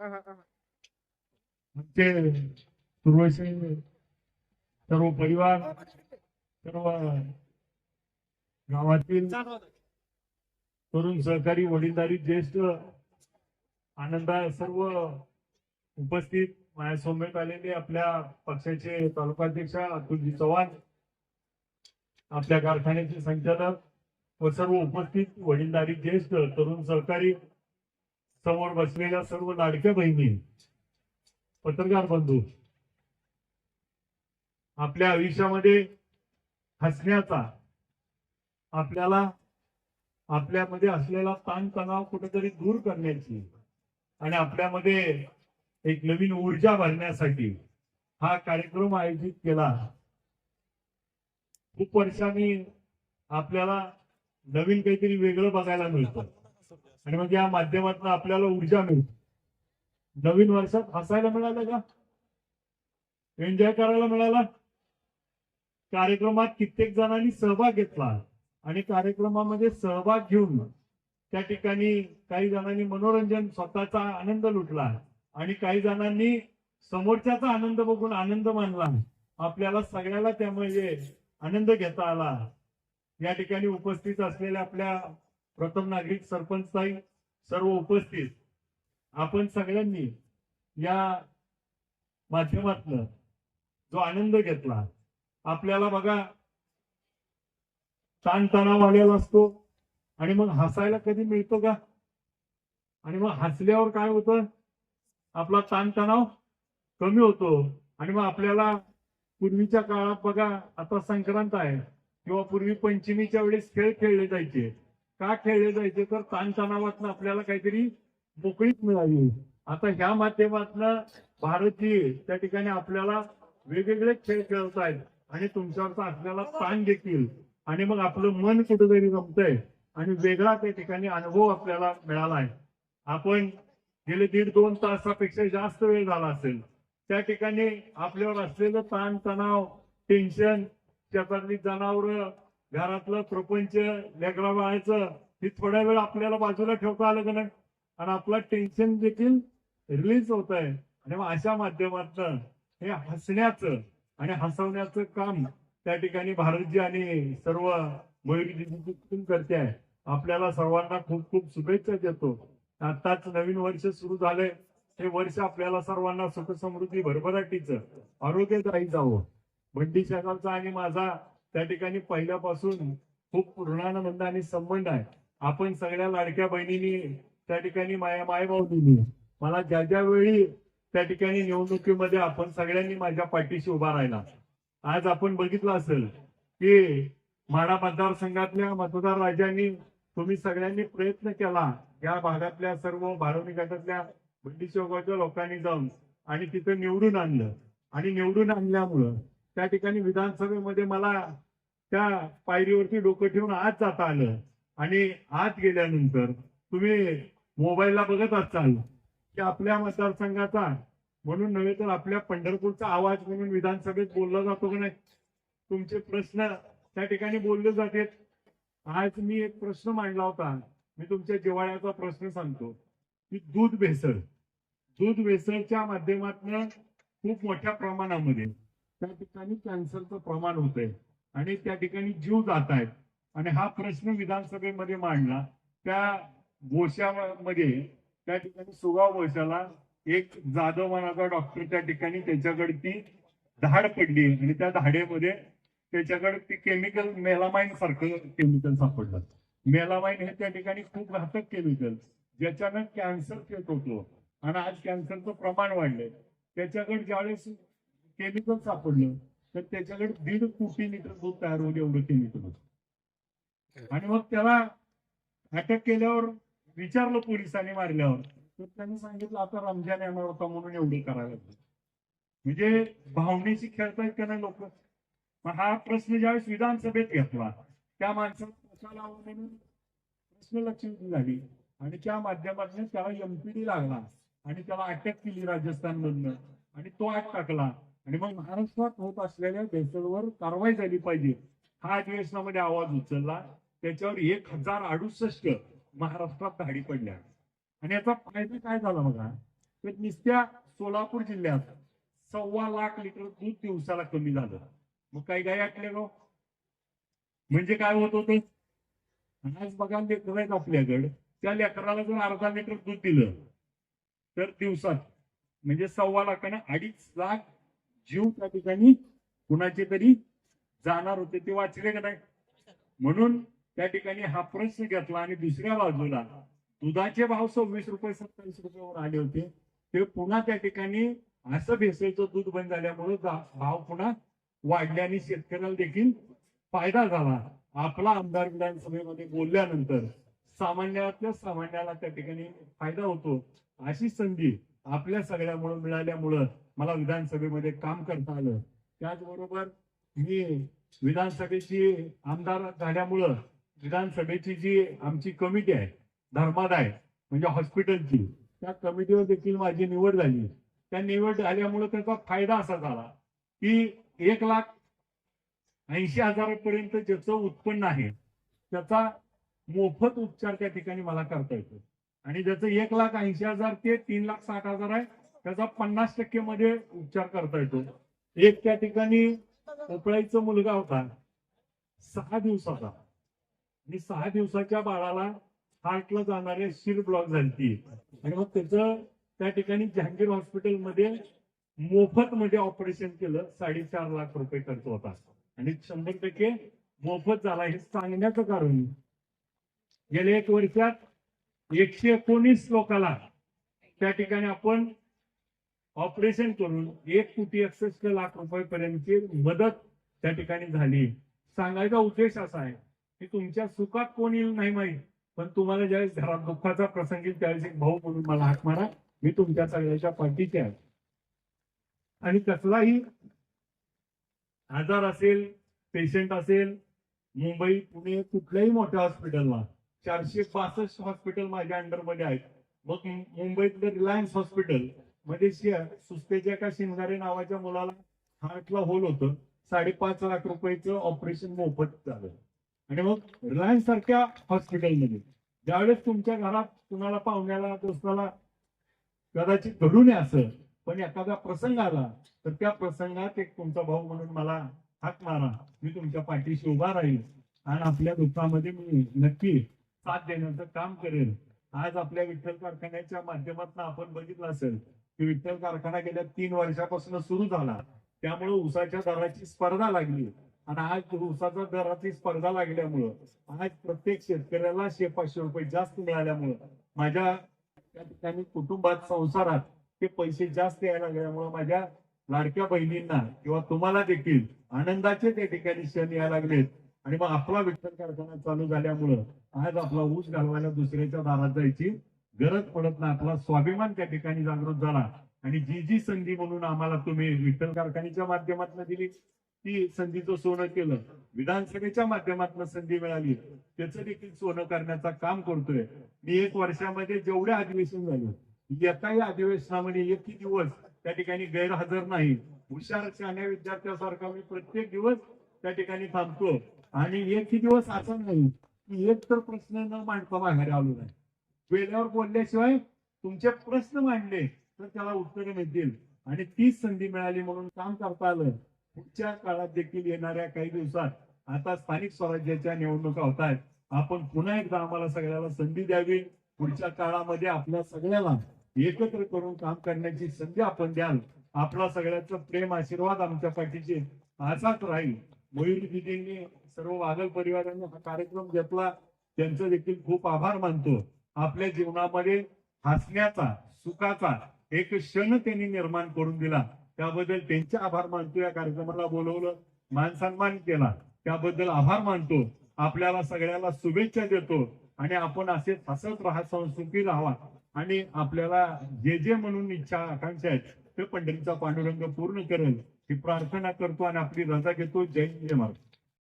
म्हणजे पूर्वशी सर्व परिवार सर्व गावातील तरुण सहकारी वडीलधारी ज्येष्ठ आनंदा सर्व उपस्थित. माझ्या सोमेत आलेले आपल्या पक्षाचे तालुकाध्यक्ष अतुलजी चव्हाण आपल्या कारखान्याचे संचालक व सर्व उपस्थित वडीलधारी ज्येष्ठ तरुण सहकारी समोर बसलेल्या सर्व लाडक्या बहिणी पत्रकार बंधू आपल्या आयुष्यामध्ये हसण्याचा आपल्याला आपल्यामध्ये असलेला ताणतणाव कुठेतरी दूर करण्याची आणि आपल्यामध्ये एक नवीन ऊर्जा भरण्यासाठी हा कार्यक्रम आयोजित केला. खूप वर्षांनी आपल्याला नवीन काहीतरी वेगळं बघायला मिळतं. आणि मग या माध्यमातून आपल्याला ऊर्जा मिळते. नवीन वर्षात हसायला मिळालं का? एन्जॉय करायला मिळाला? कार्यक्रमात कित्येक जणांनी सहभाग घेतला आणि कार्यक्रमामध्ये सहभाग घेऊन त्या ठिकाणी काही जणांनी मनोरंजन स्वतःचा आनंद लुटला आणि काही जणांनी समोरच्याचा आनंद बघून आनंद मानला. आपल्याला सगळ्याला त्यामध्ये आनंद घेता आला. या ठिकाणी उपस्थित असलेल्या आपल्या प्रथम नागरिक सरपंच साई सर्व उपस्थित. आपण सगळ्यांनी या माध्यमातन जो आनंद घेतला आपल्याला बघा ताणतणाव आलेला असतो. आणि मग हसायला कधी मिळतो का? आणि मग हसल्यावर काय होतं? आपला ताणतणाव कमी होतो. आणि मग आपल्याला पूर्वीच्या काळात बघा आता संक्रांत आहे. किंवा पूर्वी पंचमीच्या वेळेस खेळ खेळले जायचे. का खेळले जायचे? तर ताणतणावातनं आपल्याला काहीतरी मोकळीक मिळाली. आता ह्या माध्यमातनं भारतीय त्या ठिकाणी आपल्याला वेगवेगळे खेळ खेळतायत आणि तुमच्यावरचा असलेला ताण देखील. आणि मग आपलं मन कुठेतरी जमतंय आणि वेगळा त्या ठिकाणी अनुभव आपल्याला मिळाला आहे आपण गेले दीड दोन तासापेक्षा जास्त वेळ झाला असेल. त्या ठिकाणी आपल्यावर असलेलं ताण तणाव टेन्शन शेतातली जनावर घरातलं प्रपंच लेकरा बाळाचं हे थोड्या वेळ आपल्याला बाजूला ठेवता आलं का नाही? आणि आपलं टेन्शन देखील रिलीज होत आहे आणि मग अशा माध्यमातून हे हसण्याचं आणि हसवण्याचं काम त्या ठिकाणी भारतजी आणि सर्व मयुरी करते आहे. आपल्याला सर्वांना खूप खूप शुभेच्छा देतो. आताच नवीन वर्ष सुरू झालंय. हे वर्ष आपल्याला सर्वांना सुख समृद्धी भरभराटीचं आरोग्यदायी जावं. बंडी शेगावचा आणि माझा त्या ठिकाणी पहिल्यापासून खूप ऋणानंद आणि संबंध आहे. आपण सगळ्या लाडक्या बहिणींनी त्या ठिकाणी माया मायभावनी मला ज्या ज्या वेळी त्या ठिकाणी निवडणुकीमध्ये आपण सगळ्यांनी माझ्या पाठीशी उभा राहिला. आज आपण बघितलं असेल की माडा मतदारसंघातल्या मतदार राजांनी तुम्ही सगळ्यांनी प्रयत्न केला या भागातल्या सर्व भारवणी गटातल्या बंडी चौकाच्या लोकांनी जाऊन आणि तिथं निवडून आणलं. आणि निवडून आणल्यामुळं त्या ठिकाणी विधानसभेमध्ये मला त्या पायरीवरती डोकं ठेवून आत जाता आलं. आणि आत गेल्यानंतर तुम्ही मोबाईलला बघत असाल की आपल्या मतदारसंघाचा म्हणून नव्हे तर आपल्या पंढरपूरचा आवाज म्हणून विधानसभेत बोलला जातो की नाही? तुमचे प्रश्न त्या ठिकाणी बोलले जाते आज मी एक प्रश्न मांडला होता. मी तुमच्या जिवाळ्याचा प्रश्न सांगतो. की दूध भेसळ. दूध भेसळच्या माध्यमातून खूप मोठ्या प्रमाणामध्ये त्या ठिकाणी कॅन्सरचं प्रमाण होतंय आणि त्या ठिकाणी जीव जात आहेत आणि हा प्रश्न विधानसभेमध्ये मांडला. त्या गोशामध्ये त्या ठिकाणी सुगाव गोशाला एक जाधव मनाचा डॉक्टर त्या ठिकाणी त्याच्याकडे ती धाड पडली आणि त्या धाडेमध्ये त्याच्याकडे ती केमिकल मेलामाइन सारखं केमिकल सापडलं. मेलामाइन हे त्या ठिकाणी खूप घातक केमिकल ज्याच्यानं कॅन्सर येत होतो. आणि आज कॅन्सरचं प्रमाण वाढलंय. त्याच्याकडे ज्यावेळेस केमिकल सापडलं तर त्याच्याकडे दीड कोटी लिटर दूध तयार होईल एवढं केमिकल होतं आणि मग त्याला अटक केल्यावर विचारलं पोलिसांनी मारल्यावर तर त्यांनी सांगितलं आता रमजान येणार होता म्हणून एवढी करायला म्हणजे भावनेशी खेळतायत का नाही लोक? मग हा प्रश्न ज्यावेळेस विधानसभेत घेतला त्या माणसाला म्हणून प्रश्न लक्षवेधी झाली आणि त्या माध्यमातून त्याला एमपीडी लागला. आणि त्याला अटक केली राजस्थान मधनं आणि तो आत टाकला. आणि मग महाराष्ट्रात होत असलेल्या भेसळवर कारवाई झाली पाहिजे. हा अधिवेशनामध्ये आवाज उचलला. त्याच्यावर एक हजार अडुसष्ट महाराष्ट्रात धाडी पडल्या. आणि याचा फायदा काय झाला बघा? तर नुसत्या सोलापूर जिल्ह्यात सव्वा लाख लिटर दूध दिवसाला कमी झालं. मग काही गाय ऐकल्या गो हो? म्हणजे काय होत होतं? आज बघा लेकर आहेत आपल्याकडं. त्या लेकराला जर अर्धा लिटर दूध दिलं तर दिवसात म्हणजे सव्वा लाखाने अडीच लाख जीव त्या ठिकाणी कुणाचे तरी जाणार होते ते वाचले का नाही? म्हणून त्या ठिकाणी हा प्रश्न घेतला आणि दुसऱ्या बाजूला दुधाचे भाव सव्वीस रुपये सत्तावीस रुपयावर आले होते. ते पुन्हा त्या ठिकाणी असं भेसळीचं दूध बंद झाल्यामुळे भाव पुन्हा वाढले आणि शेतकऱ्याला देखील फायदा झाला. आपला आमदार विधानसभेमध्ये बोलल्यानंतर सामान्यातल्या सामान्याला त्या ठिकाणी फायदा होतो. अशी संधी आपल्या सगळ्यामुळे मिळाल्यामुळं मला विधानसभेमध्ये काम करता आलं. त्याचबरोबर मी विधानसभेची आमदार झाल्यामुळं विधानसभेची जी आमची कमिटी आहे धर्मादाय म्हणजे हॉस्पिटलची त्या कमिटीवर देखील माझी निवड झाली. त्या निवड झाल्यामुळं त्याचा फायदा असा झाला की एक लाख ऐंशी हजारापर्यंत ज्याचं उत्पन्न आहे त्याचा मोफत उपचार त्या ठिकाणी मला करता येतो. आणि ज्याचं एक लाख ऐंशी हजार ते तीन लाख साठ हजार आहे त्याचा पन्नास टक्के मध्ये उपचार करता येतो. एक त्या ठिकाणी उपळाईचा मुलगा होता. सहा दिवसाचा. आणि सहा दिवसाच्या बाळाला हार्टला जाणारे शिर ब्लॉक झाली आणि मग त्याचं त्या ठिकाणी जहांगीर हॉस्पिटलमध्ये मोफत मध्ये ऑपरेशन केलं. साडेचार लाख रुपये खर्च होता. आणि शंभर टक्के मोफत झाला हे सांगण्याचं कारण. गेल्या एक वर्षात एकशे एकोणीस लोकांना त्या ठिकाणी आपण ऑपरेशन करून एक कोटी एकसष्ट लाख रुपयेपर्यंतची मदत त्या ठिकाणी झाली. सांगायचा उद्देश असा आहे की तुमच्या सुखात कोण येईल नाही माहीत पण तुम्हाला ज्यावेळेस घरात दुःखाचा प्रसंग येईल त्यावेळेस एक भाऊ म्हणून मला हाक मारा मी तुमच्या सगळ्याच्या पाठीचे आहे. आणि कसलाही आजार असेल पेशंट असेल मुंबई पुणे कुठल्याही मोठ्या हॉस्पिटलला चारशे पासष्ट हॉस्पिटल माझ्या अंडरमध्ये आहेत. मग मुंबईतलं रिलायन्स हॉस्पिटल मध्ये सुस्तेजा सुस्तेच्या का शिंगारे नावाच्या मुलाला हार्टला होल होतं. साडेपाच लाख रुपयाचं ऑपरेशन मोफत झालं. आणि मग रिलायन्स सारख्या हॉस्पिटलमध्ये ज्यावेळेस तुमच्या घरात कुणाला पाहुण्याला दोस्ताला कदाचित घडू नये असं पण एखादा प्रसंग आला तर त्या प्रसंगात एक तुमचा भाऊ म्हणून मला हाक मारा. मी तुमच्या पाठीशी उभा राहील आणि आपल्या दुःखामध्ये मी नक्की साथ देण्याचं काम करेल. आज आपल्या विठ्ठल कारखान्याच्या माध्यमातून आपण बघितलं असेल विठ्ठल कारखाना गेल्या तीन वर्षापासून सुरू झाला. त्यामुळे उसाच्या दराची स्पर्धा लागली. आणि आज उसाच्या दराची स्पर्धा लागल्यामुळं आज प्रत्येक शेतकऱ्याला शे पाचशे रुपये जास्त मिळाल्यामुळं माझ्या त्या ठिकाणी कुटुंबात संसारात ते पैसे जास्त यायला लागल्यामुळं माझ्या लाडक्या बहिणींना किंवा तुम्हाला देखील आनंदाचे त्या ठिकाणी क्षण यायला लागलेत. आणि मग आपला विठ्ठल कारखाना चालू झाल्यामुळं आज आपला ऊस घालवायला दुसऱ्याच्या दारात जायची गरज पडत ना आपला स्वाभिमान त्या ठिकाणी जागृत झाला. आणि जी जी संधी म्हणून आम्हाला तुम्ही विठ्ठल कारखान्याच्या माध्यमातून दिली ती संधीचं सोनं केलं विधानसभेच्या माध्यमातून संधी मिळाली त्याचं देखील सोनं करण्याचा काम करतोय. मी एक वर्षामध्ये जेवढे अधिवेशन झाले एकाही अधिवेशनामध्ये एकही दिवस त्या ठिकाणी गैरहजर नाही. हुशार शहाण्या विद्यार्थ्यासारखा मी प्रत्येक दिवस त्या ठिकाणी थांबतो. आणि एकही दिवस असा नाही. की एक तर प्रश्न न मांडता माघारी आलो नाही. वेळेवर बोलल्याशिवाय तुमचे प्रश्न मांडले तर त्याला उत्तरे मिळतील. आणि तीच संधी मिळाली म्हणून काम करता आलं. पुढच्या काळात देखील येणाऱ्या काही दिवसात आता स्थानिक स्वराज्याच्या निवडणुका होत आहेत आपण पुन्हा एकदा आम्हाला सगळ्याला संधी द्यावी. पुढच्या काळामध्ये आपल्या सगळ्याला एकत्र करून काम करण्याची संधी आपण द्याल. आपला सगळ्याचं प्रेम आशीर्वाद आमच्या पाठीचे असाच राहील. मयूर दिदींनी सर्व वाघल परिवाराने हा कार्यक्रम घेतला. त्यांचं देखील खूप आभार मानतो. आपल्या जीवनामध्ये हसण्याचा सुखाचा एक क्षण त्यांनी निर्माण करून दिला. त्याबद्दल त्यांचे आभार मानतो. या कार्यक्रमाला बोलवलं मान सन्मान केला. त्याबद्दल आभार मानतो. आपल्याला सगळ्याला शुभेच्छा देतो. आणि आपण असे हसत राहा संस्कृती राहावा. आणि आपल्याला जे जे म्हणून इच्छा आकांक्षा आहेत ते पंढरीचा पांडुरंग पूर्ण करेल. ही प्रार्थना करतो आणि आपली रजा घेतो. जय जय महाराज